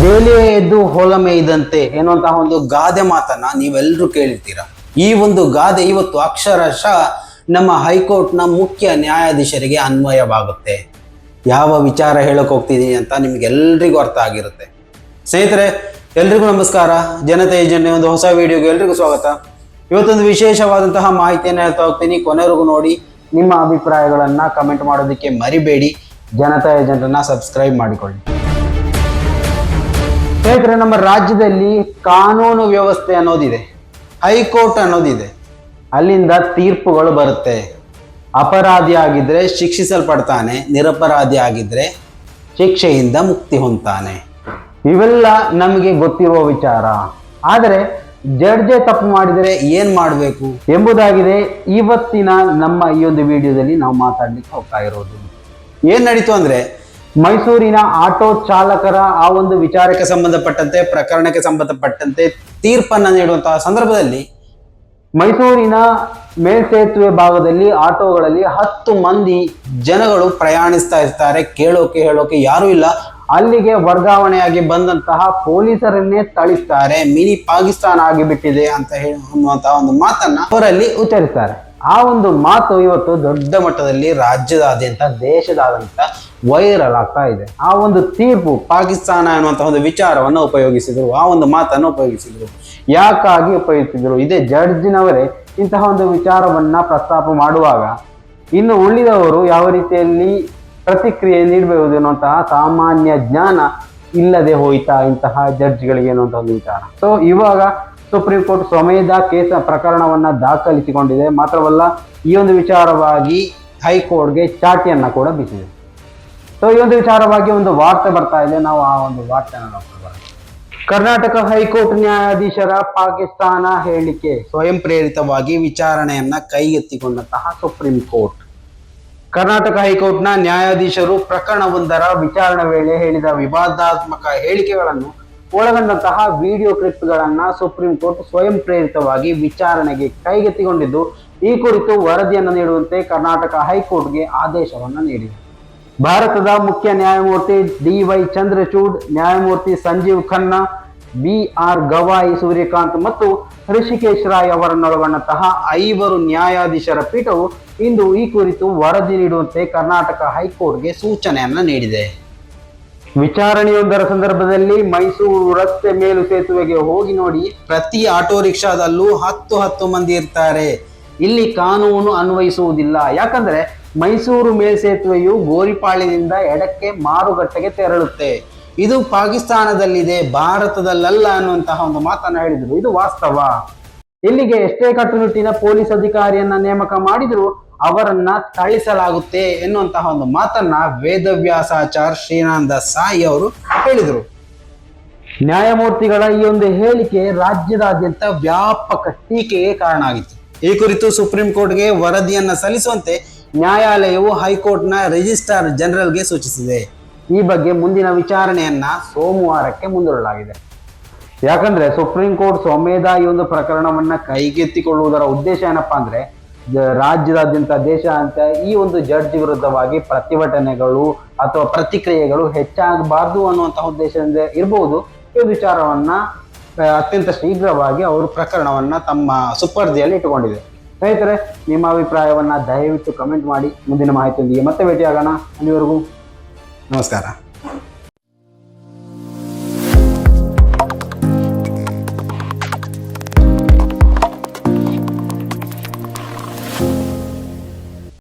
ಬೇಲೆ ಎದ್ದು ಹೊಲ ಮೇಯ್ದಂತೆ ಎನ್ನುವಂತಹ ಒಂದು ಗಾದೆ ಮಾತನ್ನ ನೀವೆಲ್ಲರೂ ಕೇಳಿರ್ತೀರ? ಈ ಒಂದು ಗಾದೆ ಇವತ್ತು ಅಕ್ಷರಶಃ ನಮ್ಮ ಹೈಕೋರ್ಟ್ನ ಮುಖ್ಯ ನ್ಯಾಯಾಧೀಶರಿಗೆ ಅನ್ವಯವಾಗುತ್ತೆ. ಯಾವ ವಿಚಾರ ಹೇಳಕ್ ಹೋಗ್ತಿದ್ದೀನಿ ಅಂತ ನಿಮ್ಗೆಲ್ರಿಗೂ ಅರ್ಥ ಆಗಿರುತ್ತೆ. ಸ್ನೇಹಿತರೆ, ಎಲ್ರಿಗೂ ನಮಸ್ಕಾರ. ಜನತೆ ಏಜೆಂಟ್ ಒಂದು ಹೊಸ ವಿಡಿಯೋಗೆ ಎಲ್ರಿಗೂ ಸ್ವಾಗತ. ಇವತ್ತೊಂದು ವಿಶೇಷವಾದಂತಹ ಮಾಹಿತಿಯನ್ನು ಹೇಳ್ತಾ ಹೋಗ್ತೀನಿ. ಕೊನೆವರೆಗೂ ನೋಡಿ, ನಿಮ್ಮ ಅಭಿಪ್ರಾಯಗಳನ್ನ ಕಮೆಂಟ್ ಮಾಡೋದಕ್ಕೆ ಮರಿಬೇಡಿ. ಜನತಾ ಏಜೆಂಟನ್ನ ಸಬ್ಸ್ಕ್ರೈಬ್ ಮಾಡಿಕೊಳ್ಳಿ. ಸ್ನೇಹಿತರೆ, ನಮ್ಮ ರಾಜ್ಯದಲ್ಲಿ ಕಾನೂನು ವ್ಯವಸ್ಥೆ ಅನ್ನೋದಿದೆ. ಹೈಕೋರ್ಟ್ ಅನ್ನೋದಿದೆ. ಅಲ್ಲಿಂದ ತೀರ್ಪುಗಳು ಬರುತ್ತೆ. ಅಪರಾಧಿ ಆಗಿದ್ರೆ ಶಿಕ್ಷಿಸಲ್ಪಡ್ತಾನೆ ನಿರಪರಾಧಿ ಆಗಿದ್ರೆ ಶಿಕ್ಷೆಯಿಂದ ಮುಕ್ತಿ ಹೊಂದ್ತಾನೆ. ಇವೆಲ್ಲ ನಮಗೆ ಗೊತ್ತಿರುವ ವಿಚಾರ. ಆದರೆ, ಜಡ್ಜೆ ತಪ್ಪು ಮಾಡಿದರೆ ಏನ್ ಮಾಡಬೇಕು? ಎಂಬುದಾಗಿದೆ ಇವತ್ತಿನ ನಮ್ಮ ಈ ಒಂದು ವಿಡಿಯೋದಲ್ಲಿ ನಾವು ಮಾತಾಡ್ಲಿಕ್ಕೆ ಹೋಗ್ತಾ ಇರೋದು. ಏನ್ ನಡೀತು ಅಂದ್ರೆ ಮೈಸೂರಿನ ಆಟೋ ಚಾಲಕರ ಆ ಒಂದು ವಿಚಾರಕ್ಕೆ ಸಂಬಂಧಪಟ್ಟಂತೆ, ಪ್ರಕರಣಕ್ಕೆ ಸಂಬಂಧಪಟ್ಟಂತೆ ತೀರ್ಪನ್ನು ನೀಡುವಂತಹ ಸಂದರ್ಭದಲ್ಲಿ ಮೈಸೂರಿನ ಮೇಲ್ಸೇತುವೆ ಭಾಗದಲ್ಲಿ ಆಟೋಗಳಲ್ಲಿ ಹತ್ತು ಮಂದಿ ಜನಗಳು ಪ್ರಯಾಣಿಸ್ತಾ ಇರ್ತಾರೆ. ಕೇಳೋಕೆ ಹೇಳೋಕೆ ಯಾರೂ ಇಲ್ಲ. ಅಲ್ಲಿಗೆ ವರ್ಗಾವಣೆಯಾಗಿ ಬಂದಂತಹ ಪೊಲೀಸರನ್ನೇ ತಳಿಸ್ತಾರೆ ಮಿನಿ ಪಾಕಿಸ್ತಾನ ಆಗಿಬಿಟ್ಟಿದೆ ಅಂತ ಹೇಳುವಂತಹ ಒಂದು ಮಾತನ್ನ ಅವರಲ್ಲಿ ಉಚ್ಚರಿಸ್ತಾರೆ. ಆ ಒಂದು ಮಾತು ಇವತ್ತು ದೊಡ್ಡ ಮಟ್ಟದಲ್ಲಿ ರಾಜ್ಯದಾದ್ಯಂತ, ದೇಶದಾದ್ಯಂತ ವೈರಲ್ ಆಗ್ತಾ ಇದೆ. ಆ ಒಂದು ತೀರ್ಪು ಪಾಕಿಸ್ತಾನ ಅನ್ನುವಂತಹ ಒಂದು ವಿಚಾರವನ್ನು ಉಪಯೋಗಿಸಿದ್ರು, ಆ ಒಂದು ಮಾತನ್ನು ಉಪಯೋಗಿಸಿದ್ರು. ಯಾಕಾಗಿ ಉಪಯೋಗಿಸಿದ್ರು? ಇದೇ ಜಡ್ಜಿನವರೇ ಇಂತಹ ಒಂದು ವಿಚಾರವನ್ನ ಪ್ರಸ್ತಾಪ ಮಾಡುವಾಗ ಇನ್ನು ಉಳಿದವರು ಯಾವ ರೀತಿಯಲ್ಲಿ ಪ್ರತಿಕ್ರಿಯೆ ನೀಡಬಹುದು ಅನ್ನುವಂತಹ ಸಾಮಾನ್ಯ ಜ್ಞಾನ ಇಲ್ಲದೆ ಹೋಯ್ತಾ ಇಂತಹ ಜಡ್ಜ್ಗಳಿಗೆ ಅನ್ನುವಂಥ ಒಂದು ವಿಚಾರ. ಸೊ ಇವಾಗ ಸುಪ್ರೀಂ ಕೋರ್ಟ್ ಸ್ವಮೇಧ ಕೇಸ ಪ್ರಕರಣವನ್ನ ದಾಖಲಿಸಿಕೊಂಡಿದೆ. ಮಾತ್ರವಲ್ಲ, ಈ ಒಂದು ವಿಚಾರವಾಗಿ ಹೈಕೋರ್ಟ್ಗೆ ಚಾಟಿಯನ್ನ ಕೂಡ ಬಿಸಿದೆ ಸೊ ಈ ಒಂದು ವಿಚಾರವಾಗಿ ಒಂದು ವಾರ್ತೆ ಬರ್ತಾ ಇದೆ. ನಾವು ಆ ಒಂದು ವಾರ್ತೆನ ಕರ್ನಾಟಕ ಹೈಕೋರ್ಟ್ ನ್ಯಾಯಾಧೀಶರ ಪಾಕಿಸ್ತಾನ ಹೇಳಿಕೆ ಸ್ವಯಂ ಪ್ರೇರಿತವಾಗಿ ವಿಚಾರಣೆಯನ್ನ ಕೈಗೆತ್ತಿಕೊಂಡಂತಹ ಸುಪ್ರೀಂ ಕೋರ್ಟ್. ಕರ್ನಾಟಕ ಹೈಕೋರ್ಟ್ನ ನ್ಯಾಯಾಧೀಶರು ಪ್ರಕರಣವೊಂದರ ವಿಚಾರಣೆ ವೇಳೆ ಹೇಳಿದ ವಿವಾದಾತ್ಮಕ ಹೇಳಿಕೆಗಳನ್ನು ಒಳಗೊಂಡಂತಹ ವಿಡಿಯೋ ಕ್ಲಿಪ್ಗಳನ್ನ ಸುಪ್ರೀಂ ಕೋರ್ಟ್ ಸ್ವಯಂ ಪ್ರೇರಿತವಾಗಿ ವಿಚಾರಣೆಗೆ ಕೈಗೆತ್ತಿಕೊಂಡಿದ್ದು, ಈ ಕುರಿತು ವರದಿಯನ್ನು ನೀಡುವಂತೆ ಕರ್ನಾಟಕ ಹೈಕೋರ್ಟ್ಗೆ ಆದೇಶವನ್ನು ನೀಡಿದೆ. ಭಾರತದ ಮುಖ್ಯ ನ್ಯಾಯಮೂರ್ತಿ ಡಿ ವೈ ಚಂದ್ರಚೂಡ್, ನ್ಯಾಯಮೂರ್ತಿ ಸಂಜೀವ್ ಖನ್ನಾ ಬಿ ಆರ್ ಗವಾಯಿ, ಸೂರ್ಯಕಾಂತ್ ಮತ್ತು ಋಷಿಕೇಶ್ ರಾಯ್ ಅವರನ್ನೊಳಗೊಂಡಂತಹ ಐವರು ನ್ಯಾಯಾಧೀಶರ ಪೀಠವು ಇಂದು ಈ ಕುರಿತು ವರದಿ ನೀಡುವಂತೆ ಕರ್ನಾಟಕ ಹೈಕೋರ್ಟ್ಗೆ ಸೂಚನೆಯನ್ನು ನೀಡಿದೆ. ವಿಚಾರಣೆಯೊಂದರ ಸಂದರ್ಭದಲ್ಲಿ ಮೈಸೂರು ರಸ್ತೆ ಮೇಲು ಸೇತುವೆಗೆ ಹೋಗಿ ನೋಡಿ ಪ್ರತಿ ಆಟೋ ರಿಕ್ಷಾದಲ್ಲೂ ಹತ್ತು ಹತ್ತು ಮಂದಿ ಇರ್ತಾರೆ. ಇಲ್ಲಿ ಕಾನೂನು ಅನ್ವಯಿಸುವುದಿಲ್ಲ. ಯಾಕಂದ್ರೆ ಮೈಸೂರು ಮೇಲ್ಸೇತುವೆಯು ಗೋರಿಪಾಳ್ಯದಿಂದ ಎಡಕ್ಕೆ ಮಾರುಕಟ್ಟೆಗೆ ತೆರಳುತ್ತೆ. ಇದು ಪಾಕಿಸ್ತಾನದಲ್ಲಿದೆ, ಭಾರತದಲ್ಲಲ್ಲ ಅನ್ನುವಂತಹ ಒಂದು ಮಾತನ್ನ ಹೇಳಿದ್ರು. ಇದು ವಾಸ್ತವ. ಇಲ್ಲಿಗೆ ಎಷ್ಟೇ ಕಟ್ಟುನಿಟ್ಟಿನ ಪೊಲೀಸ್ ಅಧಿಕಾರಿಯನ್ನ ನೇಮಕ ಮಾಡಿದ್ರು ಅವರನ್ನ ತಳಿಸಲಾಗುತ್ತೆ ಎನ್ನುವಂತಹ ಒಂದು ಮಾತನ್ನ ವೇದವ್ಯಾಸಾಚಾರ್ ಶ್ರೀನಾಂದ ಸಾಯಿ ಅವರು ಹೇಳಿದರು. ನ್ಯಾಯಮೂರ್ತಿಗಳ ಈ ಒಂದು ಹೇಳಿಕೆ ರಾಜ್ಯದಾದ್ಯಂತ ವ್ಯಾಪಕ ಟೀಕೆಗೆ ಕಾರಣ ಆಗಿತ್ತು. ಈ ಕುರಿತು ಸುಪ್ರೀಂ ಕೋರ್ಟ್ಗೆ ವರದಿಯನ್ನ ಸಲ್ಲಿಸುವಂತೆ ನ್ಯಾಯಾಲಯವು ಹೈಕೋರ್ಟ್ನ ರಿಜಿಸ್ಟ್ರಾರ್ ಜನರಲ್ಗೆ ಸೂಚಿಸಿದೆ. ಈ ಬಗ್ಗೆ ಮುಂದಿನ ವಿಚಾರಣೆಯನ್ನ ಸೋಮವಾರಕ್ಕೆ ಮುಂದೂಡಲಾಗಿದೆ. ಯಾಕಂದ್ರೆ ಸುಪ್ರೀಂ ಕೋರ್ಟ್ ಸ್ವಮೇಧ ಈ ಒಂದು ಪ್ರಕರಣವನ್ನ ಕೈಗೆತ್ತಿಕೊಳ್ಳುವುದರ ಉದ್ದೇಶ ಏನಪ್ಪಾ ಅಂದ್ರೆ ರಾಜ್ಯದಾದ್ಯಂತ ದೇಶ ಅಂತ ಈ ಒಂದು ಜಡ್ಜ್ ವಿರುದ್ಧವಾಗಿ ಪ್ರತಿಭಟನೆಗಳು ಅಥವಾ ಪ್ರತಿಕ್ರಿಯೆಗಳು ಹೆಚ್ಚಾಗಬಾರ್ದು ಅನ್ನುವಂತಹ ಉದ್ದೇಶದಿಂದ ಇರಬಹುದು ಈ ವಿಚಾರವನ್ನ ಅತ್ಯಂತ ಶೀಘ್ರವಾಗಿ ಅವರು ಪ್ರಕರಣವನ್ನ ತಮ್ಮ ಸುಪರ್ದಿಯಲ್ಲಿ ಇಟ್ಟುಕೊಂಡಿದೆ. ಸ್ನೇಹಿತರೆ, ನಿಮ್ಮ ಅಭಿಪ್ರಾಯವನ್ನ ದಯವಿಟ್ಟು ಕಮೆಂಟ್ ಮಾಡಿ. ಮುಂದಿನ ಮಾಹಿತಿಯೊಂದಿಗೆ ಮತ್ತೆ ಭೇಟಿಯಾಗೋಣ. ಅಲ್ಲಿವರೆಗೂ. ನಮಸ್ಕಾರ.